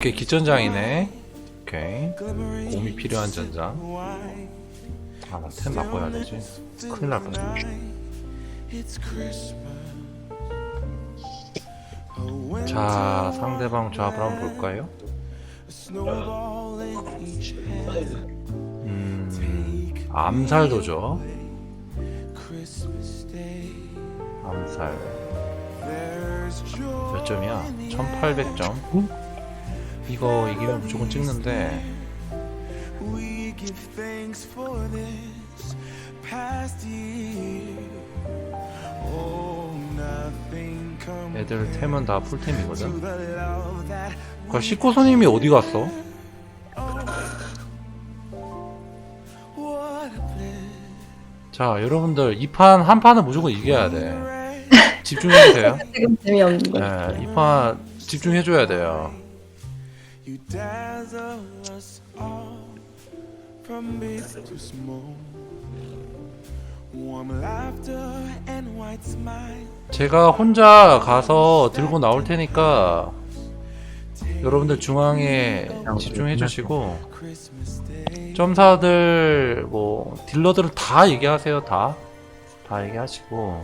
오케이 기전장이네. 오케이 곰이 필요한 전장. 아나템 바꿔야 되지? 큰일 날 뻔했네. 자 상대방 조합을 한번 볼까요? 음 암살도죠 암살. 몇 점이야? 1800점 이거 이기면 무조건 찍는데. 애들 템은 다 풀템이거든. the love that 그 식구손님이 어디 갔어? 자 여러분들 이 판 한 판은 무조건 이겨야 돼. 집중해주세요. 지금 재미없는 거. 네, 이판 집중해줘야 돼요 You dazzle us all from big to small. Warm laughter and white smile. 제가 혼자 가서 들고 나올 테니까 여러분들 중앙에 집중해 주시고 Christmas Day. 점사들 뭐 딜러들은 다 얘기하세요 다 다 얘기하시고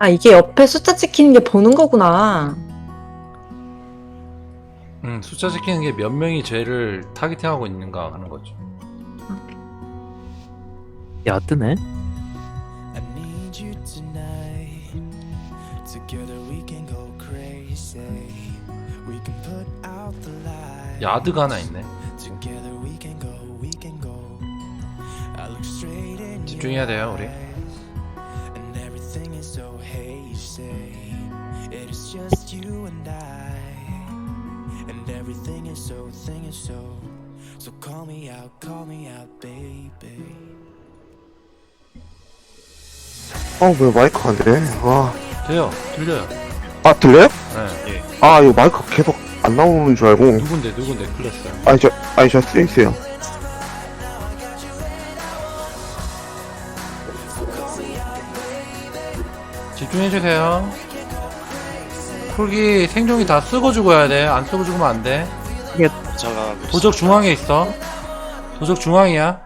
아 이게 옆에 숫자 찍히는 게 보는 거구나. 음, 숫자 지키는 게 몇 명이 쟤를 타겟팅하고 있는가 하는 거죠 야 뜨네? I need you tonight. Together we can go crazy. We can put out the light. 야드가 하나 있네 Together we can go, we can go. I look straight in 집중해야 돼요 우리 It is just you and I, and everything is so, thing is so. So call me out, call me out, baby. 어, 왜 마이크 안 돼? 아, 돼요 들려요 아, 들려요? 네 아, 이거 마이크 계속 안 나오는 줄 알고. 누군데 누군데 클래스 아니, 저, 아니, 저 스트레이스요. 집중해 주세요 쿨기 생존기 다 쓰고 죽어야 돼 안 쓰고 죽으면 안돼 도적 중앙에 있어 도적 중앙이야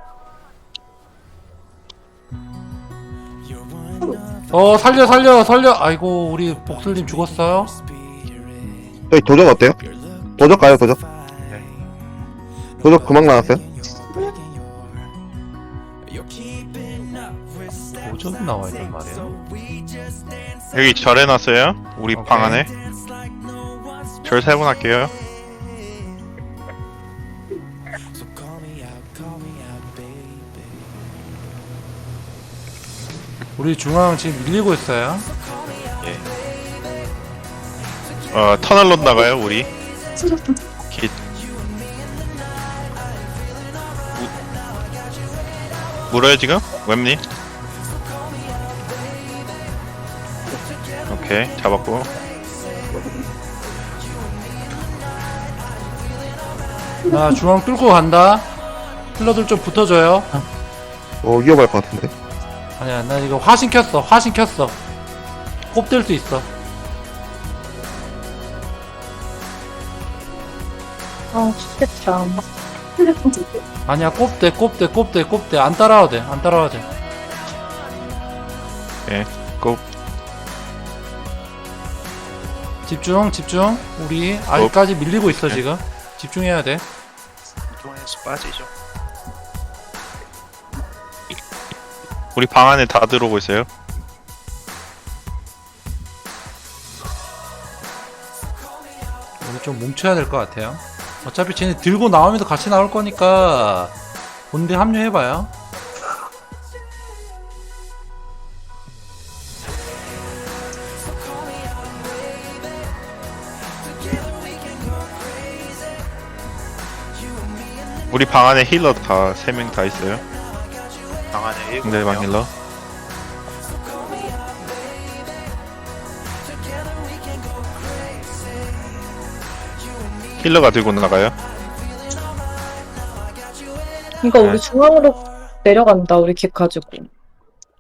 어 살려 살려 살려 아이고 우리 복슬님 죽었어요. 저희 도적 어때요? 도적 가요, 도적? fine. 도적 그만 나왔어요? 도적이 나와 있단 말이야 여기 절 해놨어요. 우리 오케이. 방 안에 절 세 번 할게요. 우리 중앙 지금 밀리고 있어요 어 터널로 나가요 우리. 기... 무... 물어요 지금? 웹님? 오케이 잡았고 나 중앙 뚫고 간다. 힐러들 좀 붙어줘요. 어, 위험할 것 같은데. 아니야 나 이거 화신 켰어. 화신 켰어. 꼽될 수 있어. 아 죽겠다. 아니야 꼽대 꼽대 꼽대 꼽대. 안 따라와도 돼 안 따라와도 돼. 오케이 고 집중 집중. 우리 아직까지 밀리고 있어 지금 집중해야 돼 이동해서 빠지죠. 우리 방 안에 다 들어오고 있어요. 우리 좀 뭉쳐야 될 것 같아요 어차피 쟤네 들고 나오면서 같이 나올 거니까 본대 합류해봐요 우리 방 안에 힐러 다, 세 명 다 있어요. 방 안에 일곱 네, 방 명. 힐러. 힐러가 들고 나가요? 이거 네. 우리 중앙으로 내려간다 우리 킥 가지고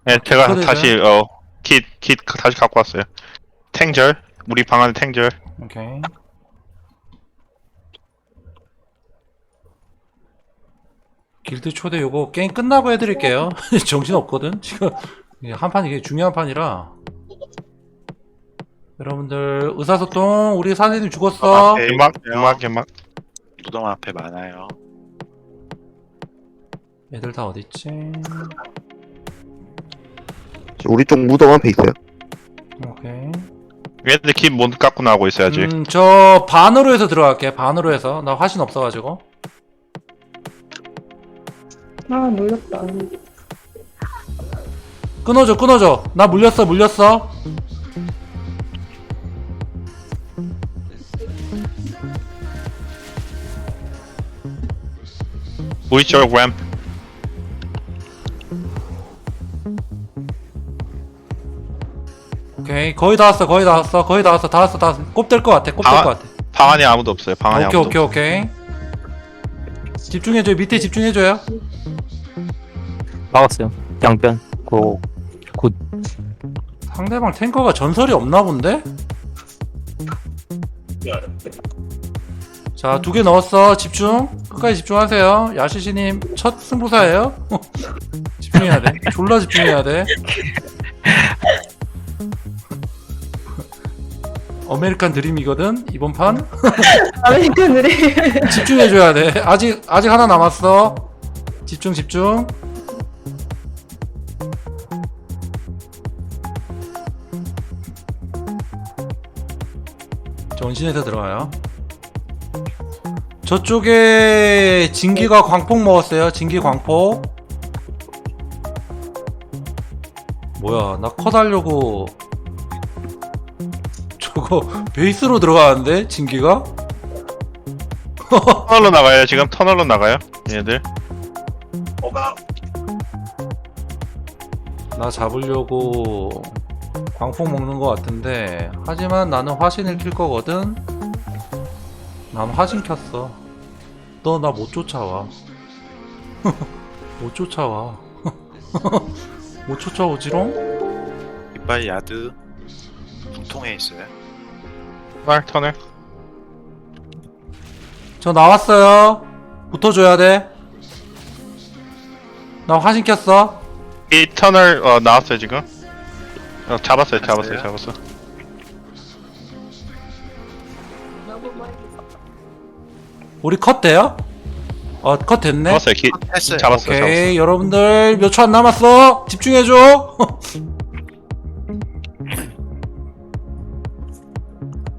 네, 제가 힐러죠? 다시, 어, 킷, 킷 다시 갖고 왔어요. 탱절. 우리 방 안에 탱절. 오케이. 길드 초대 요거 게임 끝나고 해드릴게요. 정신 없거든. 지금 이게 한판 이게 중요한 판이라. 여러분들 의사소통 우리 사장님 죽었어. 네. 연막 연막 연막. 무덤 앞에 많아요. 애들 다 어딨지? 우리 쪽 무덤 앞에 있어요. 오케이. 얘들 킷못 갖고 나오고 아직. 음, 저 반으로 해서 들어갈게. 반으로 해서 나 화신 없어가지고. 아 놀렸다 끊어줘, 끊어줘. 나 물렸어, 물렸어. 보이죠 램프. 오케이, 거의 다 왔어, 거의 다 왔어, 거의 다 왔어, 다 왔어, 다 왔어. 꼽될 것 같아, 꼽될 아, 것 같아. 방 안에 아무도 없어요. 방 안에 오케이, 아무도. 오케이, 오케이. 집중해줘요, 밑에 집중해줘요. 막았어요. 양변. 고 상대방 탱커가 전설이 없나 본데? 자, 두 개 넣었어. 집중. 끝까지 집중하세요. 야시시님 첫 승부사예요. 집중해야 돼. 졸라 집중해야 돼. 아메리칸 드림이거든 이번 판 아메리칸들이 집중해줘야 돼 아직 아직 하나 남았어 집중 집중 전신에서 들어가요? 저쪽에 진기가 광폭 먹었어요. 진기 광폭. 뭐야 나 컷 하려고 저거 베이스로 들어가는데 진기가? 터널로 나가요? 지금 터널로 나가요. 얘들. 나 잡으려고 광폭 먹는 것 같은데 하지만 나는 화신을 킬 거거든 난 화신 켰어 너 나 못 쫓아와 못 쫓아와 못 쫓아오지롱? 이빨 야드 분통에 있어요. 터널 터널. 저 나왔어요 붙어줘야 돼나 화신 켰어 이 터널 어 나왔어요 지금. 어 잡았어요 잡았어요 잡았어. 우리 컷 돼요? 어 컷 됐네 잡았어요 기 했어요. 잡았어요 잡았어. 오케이 여러분들 몇 초 안 남았어 집중해줘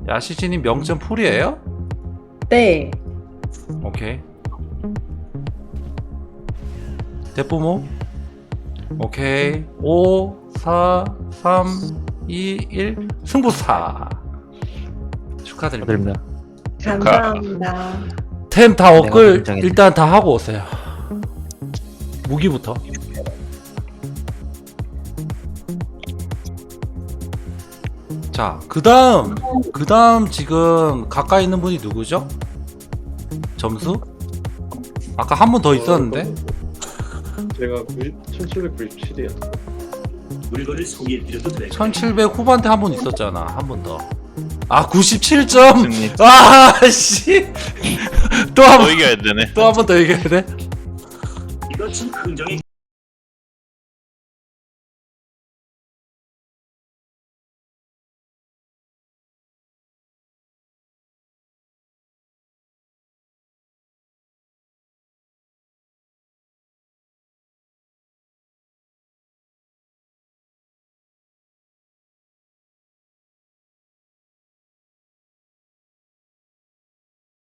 야시진이 명점 풀이에요? 네 오케이 대포모 오케이 5 4 3 2 1 승부사 축하드립니다. 감사합니다 템다 내가 얻글 굉장히- 일단 다 하고 오세요 무기부터 자, 그 다음, 그 다음 지금 가까이 있는 분이 누구죠? 점수? 아까 한 분 더 있었는데? 제가 1797이요. 물건을 소개해드려도 될까요? 1700 후반대 한분 있었잖아. 한분 더. 아, 97점? 승리. 아, 씨. 또한또 번, 이겨야 되네. 또한번 더 얘기해야 돼? 이것은 흥정의